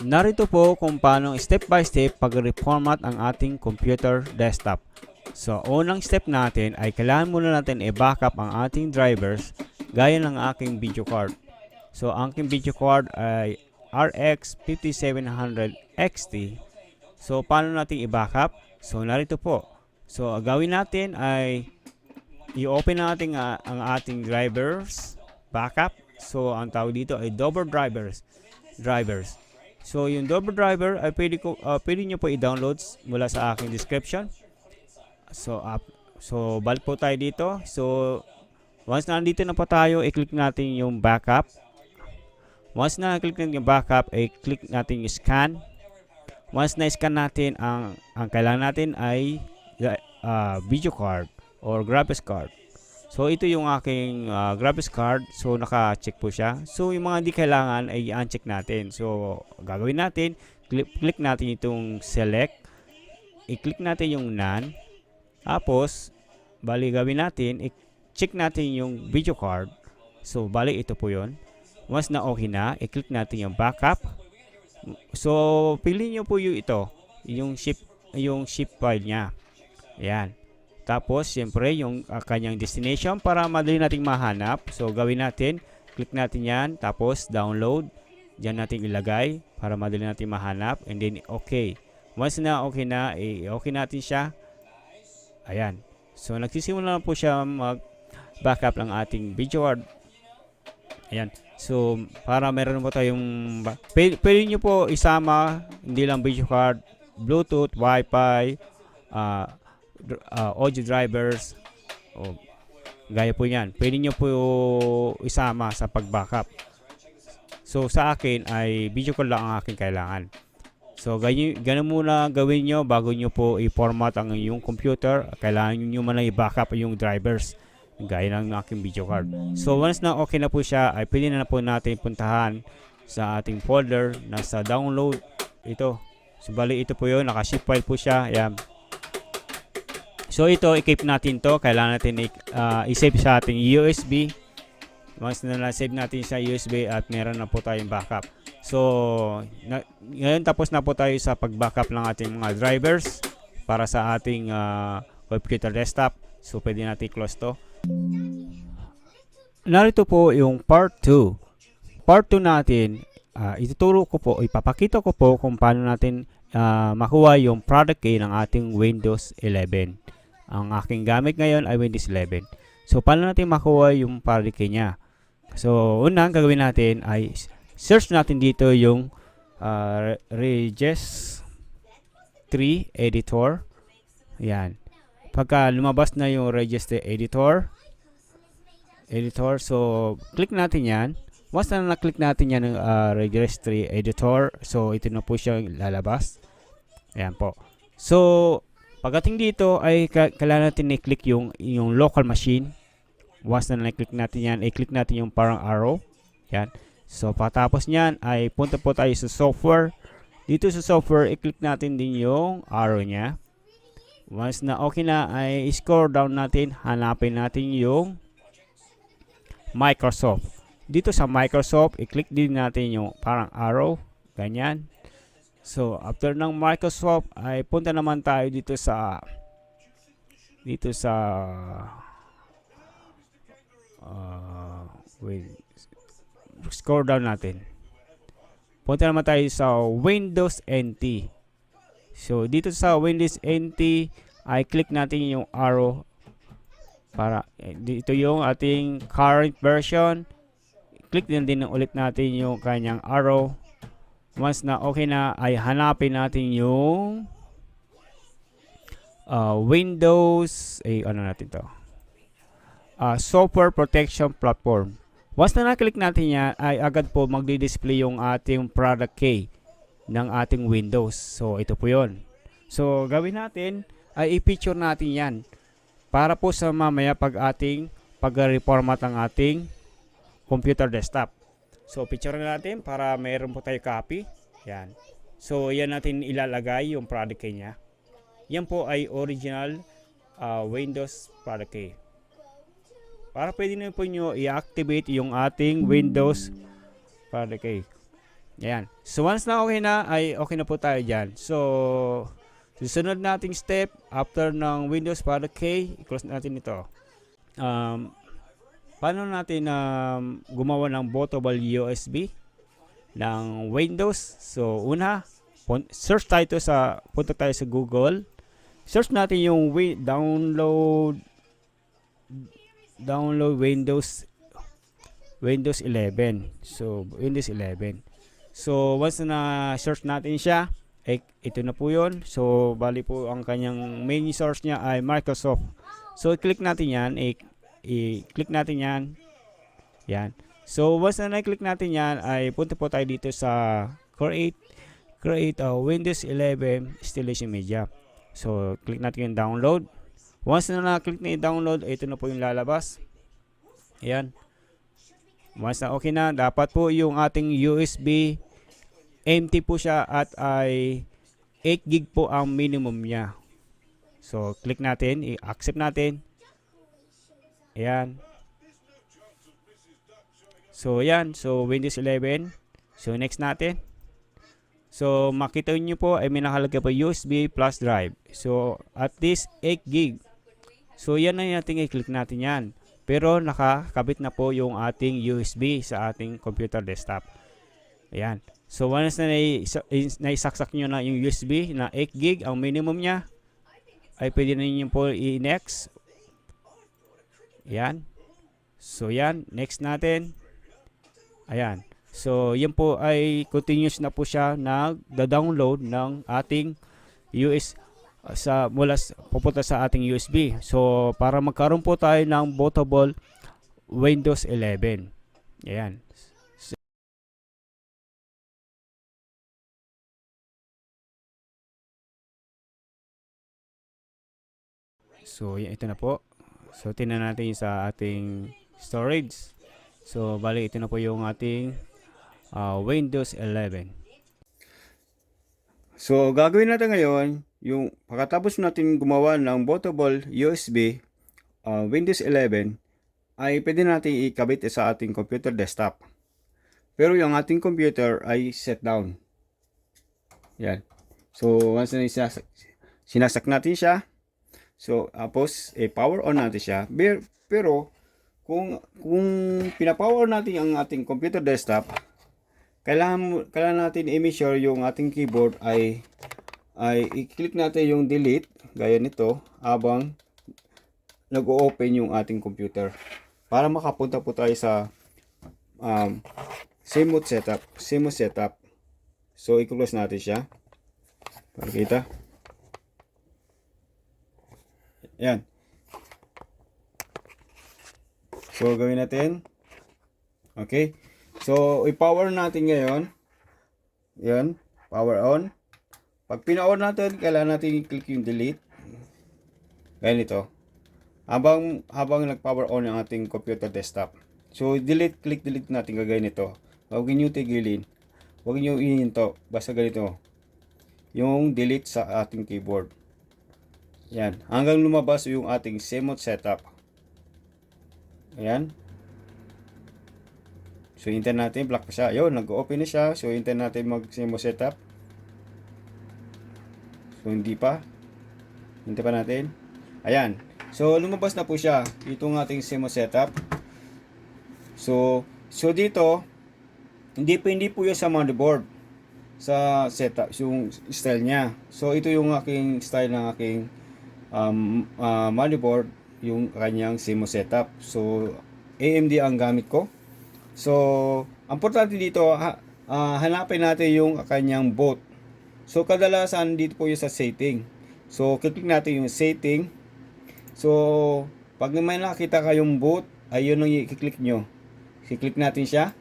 Narito po kung paano step by step pag-reformat ang ating computer desktop. So, unang step natin ay kailangan muna natin i-backup ang ating drivers gaya ng aking video card. So, ang aking video card ay RX 5700 XT. So, paano natin i-backup? So, narito po. So, gawin natin ay i-open natin ah, ang ating drivers backup. So, ang tawag dito ay double drivers. Drivers. So, yung double driver ay pwede, ko, ah, pwede nyo po i-download mula sa aking description. So, up, so balik po tayo dito. So, once na nandito na po tayo, i-click natin yung backup. Once na click natin yung backup, i-click natin yung scan. Once na scan natin, ang, ang kailangan natin ay ah, video card or graphics card. So ito yung aking ah, graphics card. So naka-check po siya. So yung mga hindi kailangan ay i-uncheck natin. So gagawin natin, click, click natin itong select. I-click natin yung none. Tapos bali gawin natin, i-check natin yung video card. So bali ito po 'yon. Once na okay na, i-click natin yung backup. So piliin niyo po yung ito, yung ship yung ship file niya. Ayan. Tapos, siyempre, yung ah, kanyang destination para madali nating mahanap. So, gawin natin. Click natin yan. Tapos, download. Diyan natin ilagay para madali natin mahanap. And then, okay. Once na okay na, eh, okay natin siya. Ayan. So, nagsisimula na po siya mag-backup ng ating video card. Ayan. So, para meron po tayong... Pwede, pwede nyo po isama, hindi lang video card, Bluetooth, Wi-Fi, ah, dr- ah, audio drivers, o gaya po yan. Pwede nyo po isama sa pag-backup. So, sa akin ay video call lang ang aking kailangan. So, ganyan, ganun muna gawin nyo bago nyo po i-format ang inyong computer. Kailangan nyo muna i-backup yung drivers gaya ng aking video card. So, once na okay na po siya, ay pwede na, po natin puntahan sa ating folder na sa download. Ito. So, bali ito po yun. Naka-ship file po siya. Ayan. So ito, i-keep natin to. Kailangan natin ah, i-save sa ating USB. Once na na-save natin sa USB at meron na po tayong backup. So, na, ngayon tapos na po tayo sa pag-backup ng ating mga drivers para sa ating ah, computer desktop. So, pwede natin close to. Narito po yung part 2. Part 2 natin, ah, ituturo ko po, ipapakita ko po kung paano natin ah, makuha yung product key ng ating Windows 11. Ang aking gamit ngayon ay Windows 11. So, paano natin makuha yung product key niya? So, una, ang gagawin natin ay search natin dito yung uh, Regis 3 editor. Yan. Pagka lumabas na yung Regis 3 editor, editor, so click natin yan. Once na na-click natin yan ng uh, Registry Editor, so ito na po siya lalabas. Ayan po. So, pagdating dito ay ka- kailangan natin i-click yung, yung local machine. Once na na-click natin yan, i-click natin yung parang arrow. Yan. So, patapos niyan ay punta po tayo sa software. Dito sa software, i-click natin din yung arrow niya. Once na okay na, ay scroll down natin, hanapin natin yung Microsoft. Dito sa Microsoft, i-click din natin yung parang arrow, ganyan. So, after ng Microsoft, ay punta naman tayo dito sa dito sa uh, wait, scroll down natin. Punta naman tayo sa Windows NT. So, dito sa Windows NT, ay click natin yung arrow para eh, dito yung ating current version click din din ulit natin yung kanyang arrow once na okay na ay hanapin natin yung uh, Windows eh ano natin to? Uh, software protection platform. Once na na-click natin yan ay agad po magdi-display yung ating product key ng ating Windows. So ito po yon so gawin natin ay i-picture natin yan para po sa mamaya pag ating pag-reformat ang ating computer desktop. So, picture na natin para mayroon po tayo copy. Yan. So, yan natin ilalagay yung product key niya. Yan po ay original uh, Windows product key. Para pwede na po nyo i-activate yung ating Windows product key. Ayan. So once na okay na, ay okay na po tayo dyan. So, susunod nating step after ng Windows para K, i-close natin ito. Um, paano natin um, gumawa ng bootable USB ng Windows? So, una, search tayo sa, punta tayo sa Google. Search natin yung wi- download download Windows Windows 11. So, Windows 11. So, once na search natin siya, eh, ito na po yun. So, bali po ang kanyang main source niya ay Microsoft. So, i-click natin yan. I- i-click natin yan. Yan. So, once na na-click natin yan, ay punta po tayo dito sa create create a Windows 11 installation media. So, click natin yung download. Once na na-click na yung download, ito na po yung lalabas. Ayan. Once na okay na, dapat po yung ating USB empty po siya at ay 8 gig po ang minimum niya. So, click natin, i-accept natin. Ayan. So, ayan. So, Windows 11. So, next natin. So, makita nyo po ay may nakalagay pa USB plus drive. So, at least 8 gig. So, yan na yung ating i-click natin yan. Pero nakakabit na po yung ating USB sa ating computer desktop. Ayan. So once na naisa- is- naisaksak nyo na yung USB na 8 gig ang minimum niya, ay pwede na nyo po i-next. Ayan. So yan. Next natin. Ayan. So yan po ay continuous na po siya na download ng ating US sa mula pupunta sa ating USB. So para magkaroon po tayo ng bootable Windows 11. Ayan. So y- ito na po. So tingnan natin sa ating storage. So bali ito na po yung ating ah, Windows 11. So, gagawin natin ngayon, yung pagkatapos natin gumawa ng bootable USB uh, Windows 11, ay pwede natin ikabit sa ating computer desktop. Pero yung ating computer ay set down. Yan. So, once na sinasak, sinasak natin siya, so, tapos, eh, power on natin siya. Pero, kung, kung pinapower natin ang ating computer desktop, kailangan, kailangan natin i-measure yung ating keyboard ay ay i-click natin yung delete gaya nito habang nag-open yung ating computer. Para makapunta po tayo sa um, CMOS setup CMOS setup. So i-close natin siya. Para kita yan so gawin natin okay So, i-power natin ngayon. Yan. Power on. Pag pina-on natin, kailangan natin i-click yung delete. Ganito. Habang, habang nag-power on yung ating computer desktop. So, delete, click delete natin kagaya nito. Huwag nyo tigilin. Huwag nyo ihinto. Basta ganito. Yung delete sa ating keyboard. Yan. Hanggang lumabas yung ating CMOS setup. Ayan. So, hintay natin, black pa siya. Ayun, nag-open na siya. So, hintay natin mag-semo setup. So, hindi pa. Hintay pa natin. Ayan. So, lumabas na po siya. Itong ating semo setup. So, so dito, hindi hindi po yung sa motherboard sa setup, yung style niya. So, ito yung aking style ng aking um, uh, motherboard, yung kanyang semo setup. So, AMD ang gamit ko. So, ang importante dito, ha, ah, hanapin natin yung kanyang boot. So, kadalasan dito po yung sa setting. So, click natin yung setting. So, pag may nakita kayong boot, ayun ang i-click nyo. I-click natin siya.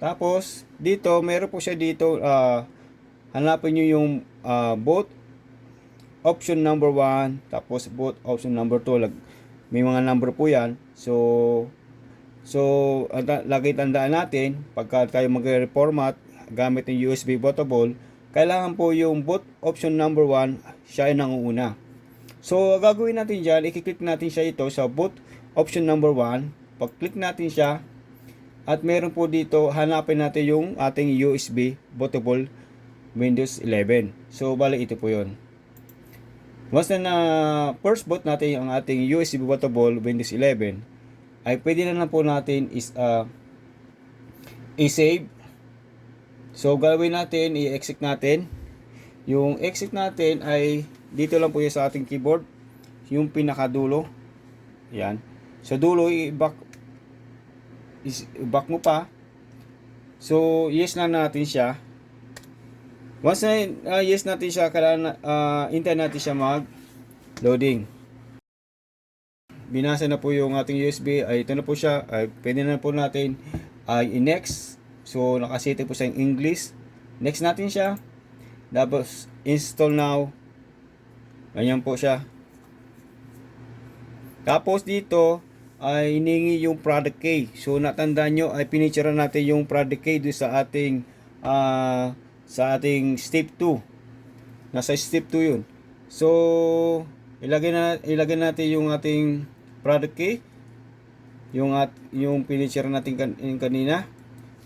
Tapos, dito, meron po siya dito, ah, hanapin nyo yung ah, boot option number 1, tapos boot option number 2. May mga number po yan. So, So, lagi tandaan natin, pagka kayo mag-reformat gamit ng USB bootable, kailangan po yung boot option number 1, siya ay nangunguna. So, gagawin natin dyan, i-click natin siya ito sa boot option number 1. Pag-click natin siya, At meron po dito, hanapin natin yung ating USB bootable Windows 11. So, bali ito po yon. Once na na first boot natin ang ating USB bootable Windows 11, ay pwede na lang po natin is uh, i-save. So, gagawin natin, i-exit natin. Yung exit natin ay dito lang po yung sa ating keyboard. Yung pinakadulo. Yan. Sa dulo, i-back is back mo pa. So, yes na natin siya. Once na uh, yes natin siya, kailangan uh, hintay natin siya mag loading. Binasa na po yung ating USB. Ay, ito na po siya. Ay, pwede na po natin ay i-next. So, nakasete po sa English. Next natin siya. Tapos, install now. Ganyan po siya. Tapos dito, ay hiningi yung product key. So natandaan nyo ay pinicture natin yung product key doon sa ating ah, sa ating step 2. Nasa step 2 yun. So ilagay na ilagay natin yung ating product key yung at yung pinicture natin kan, kanina.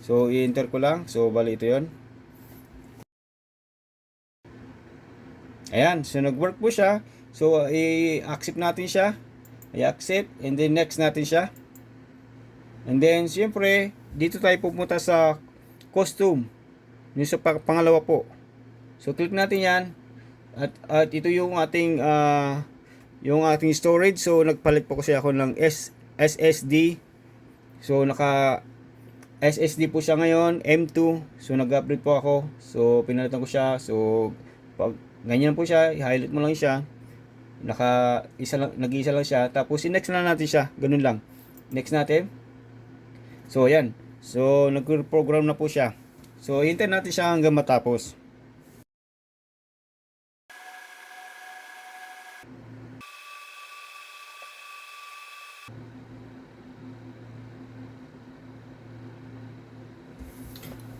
So i-enter ko lang. So bali ito 'yon. Ayan, so nag-work po siya. So i-accept natin siya i-accept and then next natin siya and then siyempre dito tayo pupunta sa costume yung sa pa- pangalawa po. So click natin yan. At, at ito yung ating ah, yung ating storage. So nagpalit po kasi ako ng S, SSD so naka SSD po siya ngayon M2 so nag-upgrade po ako. So pinalitan ko siya. So pag ganyan po siya i-highlight mo lang siya. Naka isa lang nag-iisa lang siya. Tapos i-next na natin siya. Ganun lang. Next natin. So ayan. So nag-program na po siya so hintayin natin siya hanggang matapos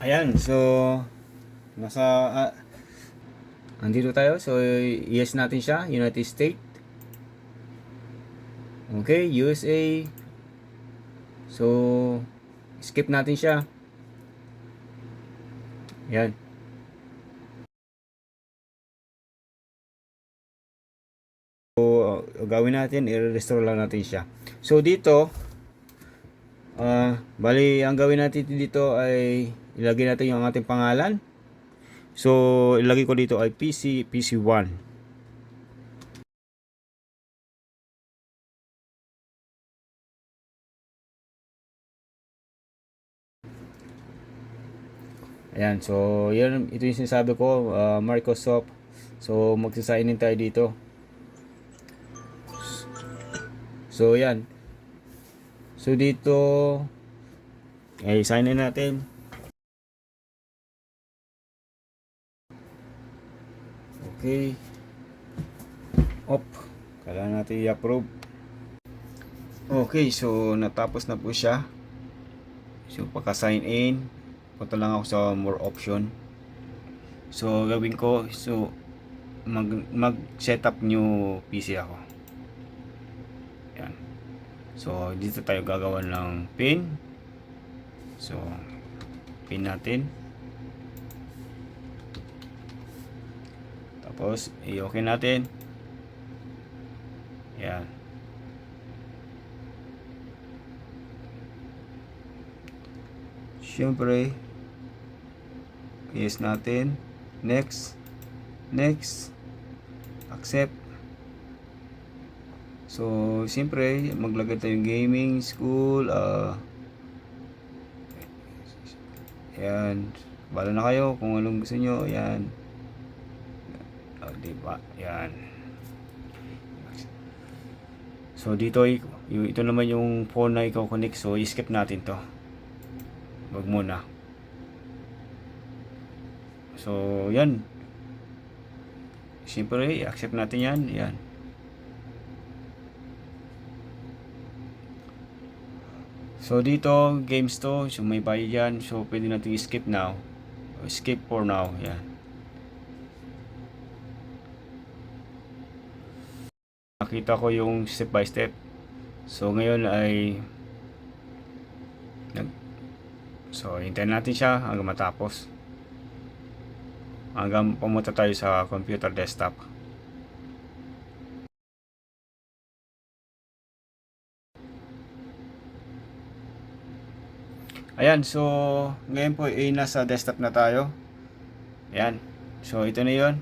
ayan so nasa ah, Andito tayo. So, yes natin siya. United States. Okay, USA. So, skip natin siya. Yan. So, uh, gawin natin, i-restore lang natin siya. So, dito, uh, bali, ang gawin natin dito ay ilagay natin yung ating pangalan. So, ilagay ko dito ay PC, PC1. Ayan, so yan, ito yung sinasabi ko, uh, Microsoft. So, magsasign in tayo dito. So, yan. So, dito, ay sign in natin. Okay. Op. Kailangan natin i-approve. Okay, so natapos na po siya. So pagka-sign in, punta lang ako sa more option. So gawin ko, so mag mag setup new PC ako. Yan. So dito tayo gagawa ng pin. So pin natin. Tapos, i-okay natin. Yan. Siyempre, yes natin. Next. Next. Accept. So, siyempre, maglagay tayong gaming, school, uh, yan. Bala na kayo kung anong gusto nyo. Yan. Oh, di ba? Yan. So dito ito naman yung phone na ikaw connect so i-skip natin to. Wag muna. So yan. Siyempre, i-accept natin yan. Yan. So dito, games to. So may bayad yan. So pwede natin i-skip now. Skip for now. Yan. nakita ko yung step by step. So ngayon ay nag So, hintayin natin siya hanggang matapos. Hanggang pumunta tayo sa computer desktop. Ayan, so ngayon po ay nasa desktop na tayo. Ayan. So ito na 'yon.